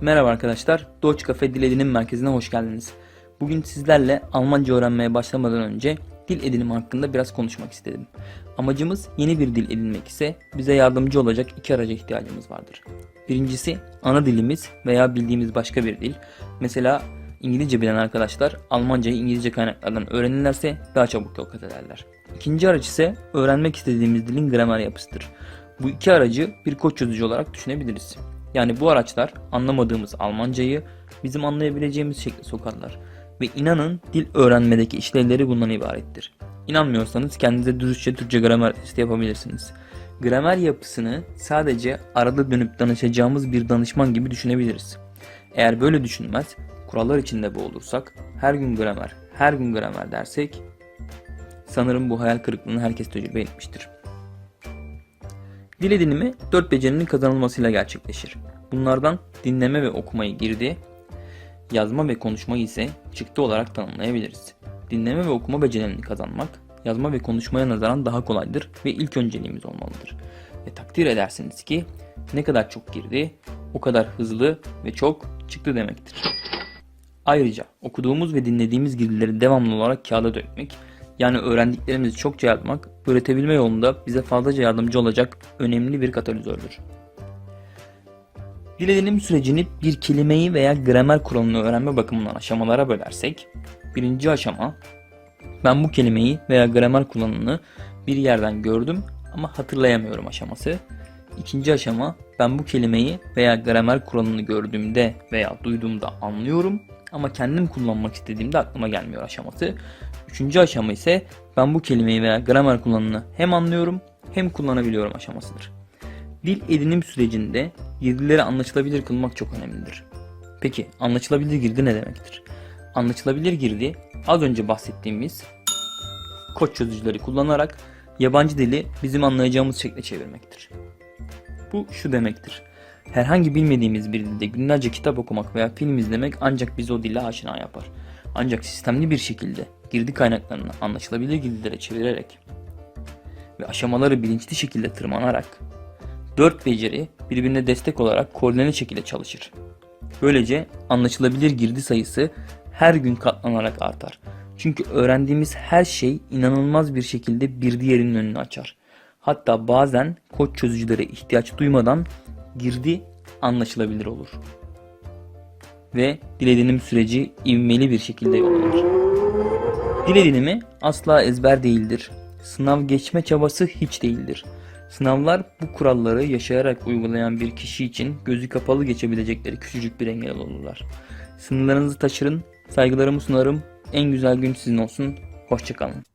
Merhaba arkadaşlar, Deutsch Cafe Dil Edinim Merkezi'ne hoş geldiniz. Bugün sizlerle Almanca öğrenmeye başlamadan önce dil edinimi hakkında biraz konuşmak istedim. Amacımız yeni bir dil edinmek ise bize yardımcı olacak iki araca ihtiyacımız vardır. Birincisi ana dilimiz veya bildiğimiz başka bir dil. Mesela İngilizce bilen arkadaşlar Almancayı İngilizce kaynaklardan öğrenirlerse daha çabuk yol kat ederler. İkinci araç ise öğrenmek istediğimiz dilin gramer yapısıdır. Bu iki aracı bir kod çözücü olarak düşünebiliriz. Yani bu araçlar anlamadığımız Almancayı bizim anlayabileceğimiz şekle sokarlar. Ve inanın dil öğrenmedeki işlevleri bundan ibarettir. İnanmıyorsanız kendinize dürüstçe Türkçe gramer testi yapabilirsiniz. Gramer yapısını sadece arada dönüp danışacağımız bir danışman gibi düşünebiliriz. Eğer böyle düşünmez, kurallar içinde boğulursak, her gün gramer, her gün gramer dersek sanırım bu hayal kırıklığını herkes tecrübe etmiştir. Dil edinimi 4 becerinin kazanılmasıyla gerçekleşir. Bunlardan dinleme ve okumayı girdi, yazma ve konuşmayı ise çıktı olarak tanımlayabiliriz. Dinleme ve okuma becerilerini kazanmak, yazma ve konuşmaya nazaran daha kolaydır ve ilk önceliğimiz olmalıdır. Ve takdir edersiniz ki ne kadar çok girdi, o kadar hızlı ve çok çıktı demektir. Ayrıca okuduğumuz ve dinlediğimiz girdileri devamlı olarak kağıda dökmek, yani öğrendiklerimizi çokça yazmak, üretebilme yolunda bize fazlaca yardımcı olacak önemli bir katalizördür. Dil edinim sürecini bir kelimeyi veya gramer kuralını öğrenme bakımından aşamalara bölersek, birinci aşama, ben bu kelimeyi veya gramer kullanımını bir yerden gördüm ama hatırlayamıyorum aşaması. İkinci aşama, ben bu kelimeyi veya gramer kuralını gördüğümde veya duyduğumda anlıyorum ama kendim kullanmak istediğimde aklıma gelmiyor aşaması. Üçüncü aşama ise ben bu kelimeyi veya gramer kullanımını hem anlıyorum hem kullanabiliyorum aşamasıdır. Dil edinim sürecinde girdileri anlaşılabilir kılmak çok önemlidir. Peki anlaşılabilir girdi ne demektir? Anlaşılabilir girdi az önce bahsettiğimiz kod çözücüleri kullanarak yabancı dili bizim anlayacağımız şekle çevirmektir. Bu şu demektir. Herhangi bilmediğimiz bir dilde günlerce kitap okumak veya film izlemek ancak bizi o dille aşina yapar. Ancak sistemli bir şekilde girdi kaynaklarını anlaşılabilir girdilere çevirerek ve aşamaları bilinçli şekilde tırmanarak dört beceri birbirine destek olarak koordineli şekilde çalışır. Böylece anlaşılabilir girdi sayısı her gün katlanarak artar. Çünkü öğrendiğimiz her şey inanılmaz bir şekilde bir diğerinin önünü açar. Hatta bazen kod çözücülere ihtiyaç duymadan girdi anlaşılabilir olur. Ve dil edinim süreci ivmeli bir şekilde yollanır. Dil edinimi asla ezber değildir. Sınav geçme çabası hiç değildir. Sınavlar bu kuralları yaşayarak uygulayan bir kişi için gözü kapalı geçebilecekleri küçücük bir engel olurlar. Sınırlarınızı taşırın, saygılarımı sunarım, en güzel gün sizin olsun, hoşçakalın.